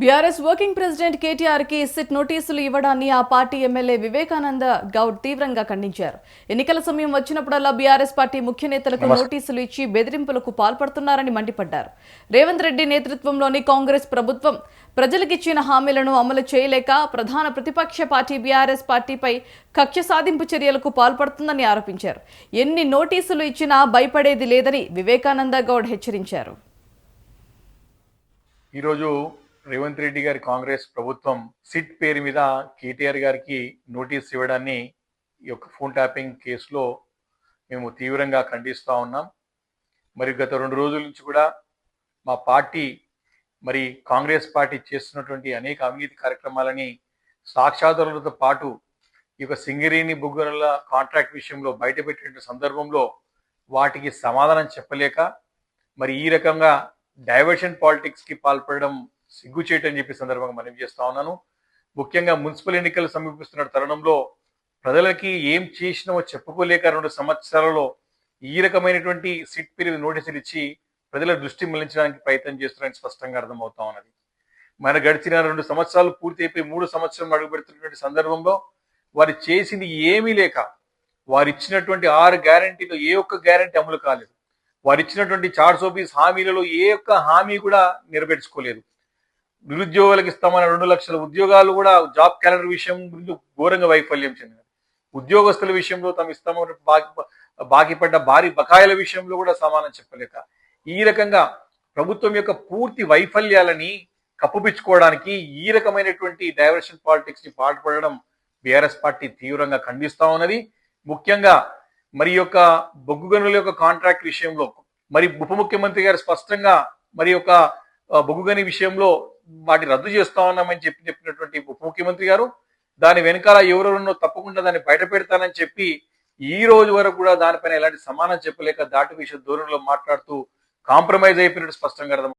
BRS working president కేటీఆర్కి SIT నోటీసులు ఇవ్వడాన్ని ఆ పార్టీ ఎమ్మెల్యే వివేకానంద గౌడ్ తీవ్రంగా ఖండించారు. ఎన్నికల సమయం వచ్చినప్పుడల్లా బీఆర్ఎస్ పార్టీ ముఖ్య నేతలకు నోటీసులు ఇచ్చి బెదిరింపులకు పాల్పడుతున్నారని మండిపడ్డారు. రేవంత్ రెడ్డి నేతృత్వంలోని కాంగ్రెస్ ప్రభుత్వం ప్రజలకిచ్చిన హామీలను అమలు చేయలేక ప్రధాన ప్రతిపక్ష పార్టీ బీఆర్ఎస్ పార్టీపై కక్ష సాధింపు చర్యలకు పాల్పడుతుందని ఆరోపించారు. ఎన్ని నోటీసులు ఇచ్చినా భయపడేది లేదని వివేకానంద గౌడ్ హెచ్చరించారు. ఈరోజు రేవంత్ రెడ్డి గారి కాంగ్రెస్ ప్రభుత్వం సిట్ పేరు మీద కేటీఆర్ గారికి నోటీస్ ఇవ్వడాన్ని ఈ యొక్క ఫోన్ ట్యాపింగ్ కేసులో మేము తీవ్రంగా ఖండిస్తూ ఉన్నాం. మరి గత రెండు రోజుల నుంచి కూడా మా పార్టీ మరి కాంగ్రెస్ పార్టీ చేస్తున్నటువంటి అనేక అవినీతి కార్యక్రమాలని సాక్షాధారులతో పాటు ఈ యొక్క సింగరేణి బుగ్గరల కాంట్రాక్ట్ విషయంలో బయటపెట్టిన సందర్భంలో వాటికి సమాధానం చెప్పలేక మరి ఈ రకంగా డైవర్షన్ పాలిటిక్స్కి పాల్పడడం సిగ్గు చేయటం చెప్పి సందర్భంగా మనం చేస్తా ఉన్నాను. ముఖ్యంగా మున్సిపల్ ఎన్నికలు సమీపిస్తున్న తరుణంలో ప్రజలకి ఏం చేసినామో చెప్పుకోలేక రెండు సంవత్సరాలలో ఈ రకమైనటువంటి సిట్ పీరియడ్ నోటీసులు ఇచ్చి ప్రజల దృష్టి మళ్ళించడానికి ప్రయత్నం చేస్తున్నారని స్పష్టంగా అర్థమవుతా ఉన్నది. మన గడిచిన రెండు సంవత్సరాలు పూర్తి అయిపోయి మూడు సంవత్సరం అడుగుపెడుతున్నటువంటి సందర్భంలో వారు చేసింది ఏమీ లేక వారు ఇచ్చినటువంటి ఆరు గ్యారంటీలో ఏ ఒక్క గ్యారంటీ అమలు కాలేదు. వారు ఇచ్చినటువంటి చార్ట్స్ సోపీస్ హామీలలో ఏ ఒక్క హామీ కూడా నెరవేర్చుకోలేదు. నిరుద్యోగులకు ఇస్తామన్న రెండు లక్షల ఉద్యోగాలు కూడా జాబ్ క్యాలెండర్ విషయం గురించి ఘోరంగా వైఫల్యం చెందినది. ఉద్యోగస్తుల విషయంలో తమ ఇస్తామన్న బాకీ పడ్డ భారీ బకాయిల విషయంలో కూడా సమానం చెప్పలేక ఈ రకంగా ప్రభుత్వం యొక్క పూర్తి వైఫల్యాలని కప్పుపించుకోవడానికి ఈ రకమైనటువంటి డైవర్షన్ పాలిటిక్స్ని పాటుపడడం బీఆర్ఎస్ పార్టీ తీవ్రంగా ఖండిస్తా ఉన్నది. ముఖ్యంగా మరి యొక్క బొగ్గు గనుల యొక్క కాంట్రాక్ట్ విషయంలో మరి ఉప ముఖ్యమంత్రి గారు స్పష్టంగా మరి యొక్క బొగ్గుగని బొగ్గు గని విషయంలో వాటి రద్దు చేస్తా ఉన్నామని చెప్పి చెప్పినటువంటి ఉప ముఖ్యమంత్రి గారు దాని వెనకాల ఎవరెవరున్నో తప్పకుండా దాన్ని బయట పెడతానని చెప్పి ఈ రోజు వరకు కూడా దానిపైన ఎలాంటి సమానం చెప్పలేక దాటి విషయ ధోరణిలో మాట్లాడుతూ కాంప్రమైజ్ అయిపోయినట్టు స్పష్టంగా అర్థం